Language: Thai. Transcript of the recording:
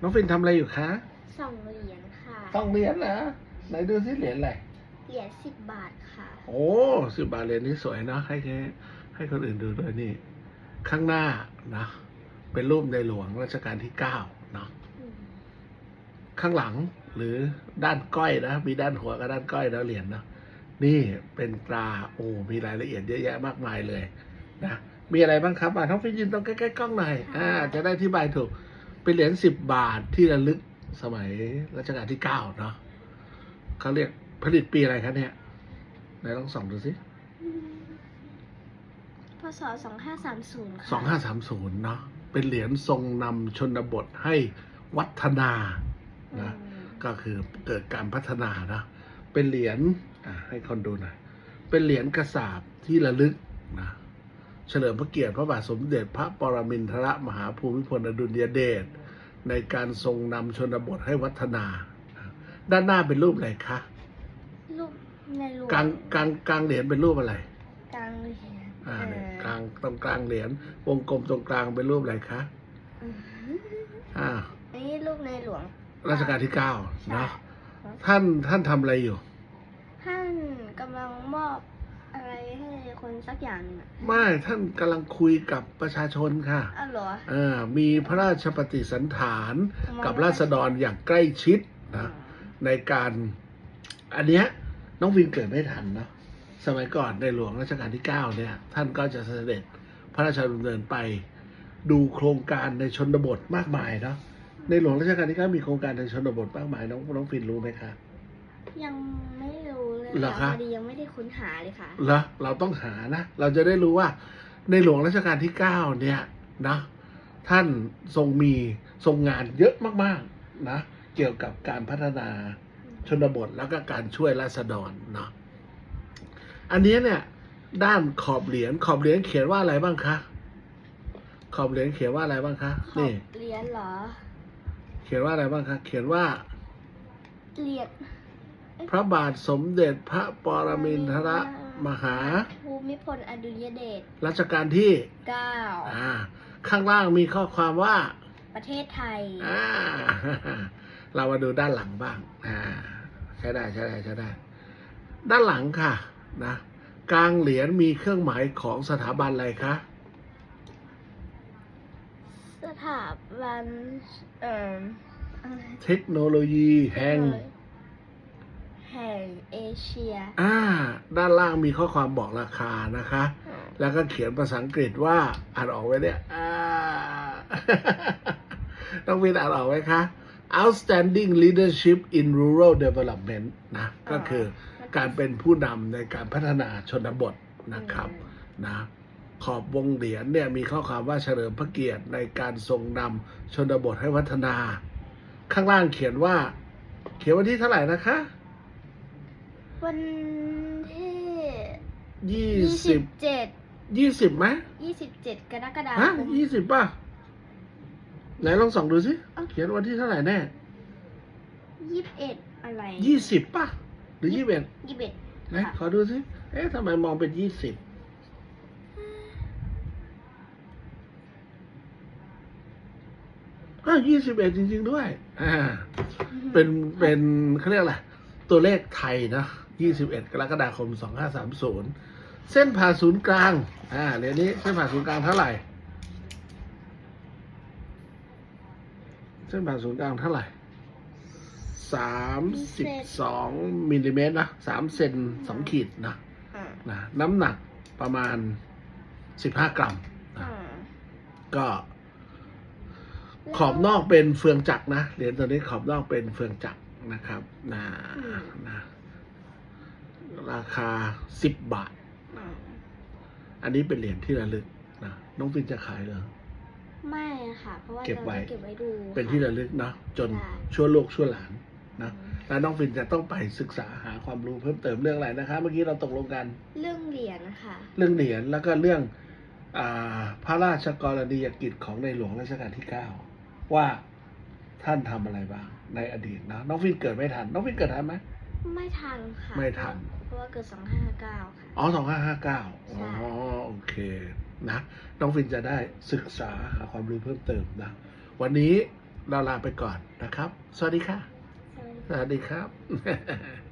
น้องฟินทำอะไรอยู่คะสองเหรียญค่ะต้องเหรียญเหรอไหนดูสิเหรียญอะไร เหรียญสิบบาทค่ะโอ้สิบบาทเหรียญนี้สวยเนาะให้แค่ให้คนอื่นดูด้วยนี่ ข้างหน้านะ เป็นรูปในหลวงรัชกาลที่เก้าเนาะอืมข้างหลังหรือด้านก้อยนะ มีด้านหัวกับด้านก้อยแล้วเหรียญเนาะนี่เป็นตราโอ้มีรายละเอียดเยอะแยะมากมายเลยนะมีอะไรบ้างครับอะท้องฟินยืนตรงใกล้ๆกล้องหน่อยอ่าจะได้ที่บายถูก เป็นเหรียญสิบบาทที่ระลึกสมัยรัชกาลที่เก้าเนาะเขาเรียกผลิตปีอะไรครับเนี่ยไหนลองส่องดูสิพศสองห้าสามศูนย์ค่ะสองห้าสามศูนย์เนาะเป็นเหรียญทรงนำชนบทให้วัฒนาอืนะมก็คือเกิดการพัฒนานะเป็นเหรียญอะให้คนดูหน่อยเป็นเหรียญกระสาบที่ระลึกนะเฉลิมพระเกียรติพระบาทสมเด็จพระปรมินทรมหาภูมิพลอดุลยเดช ในการทรงนำชนบทให้วัฒนานะด้านหน้าเป็นรูปอะไรคะรูปในหลวงกลางกลางกลางเหรียญเป็นรูปอะไรกลางเหรียญอ่าเนี่ยเอ่อกลางตรงกลางเหรียญวงกลมตรงกลางเป็นรูปอะไรคะอืมอ่าอันนี้รูปในหลวง รัชกาลที่เก้าใช่เนาะท่านท่านทำอะไรอยู่ ท่านกำลังมอบ อะไรให้คนสักอย่างหนึงอะไม่ท่านกำลังคุยกับประชาชนค่ะอ้าวเหรอ เออมีพระราชปฏิสันฐานมองกับไม่ราษฎรอย่างใกล้ชิดนะในการอันเนี้ยน้องวินเกิดไม่ทันเนาะสมัยก่อนในหลวงรัชกาลที่ 9 เนี่ย ท่านก็จะเสด็จพระราชดำเนินไปดูโครงการในชนบทมากมายเนาะในหลวงรัชกาลที่ 9 มีโครงการในชนบทมากมายน้องน้องฟินรู้ไหมคะ ยังไม่รู้ เลยเหรอค่ะคะ พอดียังไม่ได้ค้นหาเลยค่ะ เหรอเราต้องหานะ เราจะได้รู้ว่าในหลวงรัชกาลที่ 9 เนี่ยนะท่านทรงมีทรงงานเยอะมากๆนะเกี่ยวกับการพัฒนาชนบทแล้วก็การช่วยราษฎรเนาะอันนี้เนี่ย ด้านขอบเหรียญขอบเหรียญเขียนว่าอะไรบ้างคะขอบเหรียญเขียนว่าอะไรบ้างคะขอบนี่เหรียญเหรอ เขียนว่าอะไรบ้างคะเขียนว่า เหรียญ พระบาทสมเด็จพระปรมินทรมหา ภูมิพลอดุลยเดชรัชกาลที่เก้าอ่าข้างล่างมีข้อความว่า ประเทศไทยอ่าเรามาดูด้านหลังบ้างอ่าใช้ได้ใช้ได้ใช้ได้ ด้านหลังค่ะนะกลางเหรียญมีเครื่องหมายของสถาบันอะไรคะสถาบันเอ่ออะไรเทคโนโลยีแห่ง แห่งเอเชียอ่า ด้านล่างมีข้อความบอกราคานะคะ แล้วก็เขียนภาษาอังกฤษว่าอ่านออกไหมเนี่ยอ่าต้องวินอ่านออกไหมคะ outstanding leadership in rural development นะ ก็คือการเป็นผู้นำในการพัฒนาชนบทนะครับนะขอบวงเหรียญเนี่ยมีข้อความว่าเฉลิมพระเกียรติในการทรงนำชนบทให้พัฒนา ข้างล่างเขียนว่า เขียนวันที่เท่าไหร่นะคะ วันที่ยี่ยี่สิสิบบเจ็ดยี่สิบไหมยี่สิบเจ็ดกรกฎาฮะคมยี่สิบป่ะไหนลองส่องดูสิเขียนวันที่เท่าไหร่แน่ยี่สิบเอ็ดอะไรยี่สิบป่ะ หรือยี่สิบเอ็ดยี่สิบเอ็ด ไหนค่ะ ขอดูสิเอ๊ะทำไมมองเป็นยี่สิบอ้าวยี่สิบเอ็ดจริง ๆ ด้วย อ่า เป็นเป็นเขาเรียกอะไรตัวเลขไทยนะ ยี่สิบเอ็ดกรกฎาคมสองห้าสามศูนย์เส้นผ่าศูนย์กลาง อ่าเดี๋ยวนี้เส้นผ่าศูนย์กลางเท่าไหร่ เส้นผ่าศูนย์กลางเท่าไหร่สามสิบสองมิลลิเมตรนะสามเซนสองขีดนะอ่านะน้ำหนักประมาณสิบห้ากรัมนะอ่าก็ ขอบนอกเป็นเฟืองจักรนะเหรียญตัวนี้ขอบนอกเป็นเฟืองจักรนะครับนะนะ ราคาสิบบาทอ่าอันนี้เป็นเหรียญที่ระลึกนะน้องฟินจะขายเหรอ ไม่ค่ะ เพราะว่าเก็บไว้จะเก็บไว้ดู เป็นที่ระลึกเนาะจนใช่ชั่วโลกชั่วหลานนะแล้วน้องฟินจะต้องไปศึกษาหาความรู้เพิ่มเติมเรื่องอะไรนะคะ เมื่อกี้เราตกลงกัน เรื่องเหรียญนะคะเรื่องเหรียญแล้วก็เรื่องอาพระราชกรณียกิจของในหลวงรัชกาลที่เก้าว่าท่านทำอะไรบ้างในอดีตนะน้องฟินเกิดไม่ทัน น้องฟินเกิดทันไหมไม่ทันค่ะ ไม่ทัน เพราะว่าเกิดสองห้าเก้าค่ะ อ๋อสองห้าห้าเก้าใช่อ๋อ โอเค นะ น้องฟินจะได้ศึกษาหาความรู้เพิ่มเติมนะ วันนี้เราลาไปก่อนนะครับ สวัสดีค่ะ สวัสดีสวัสดีครับ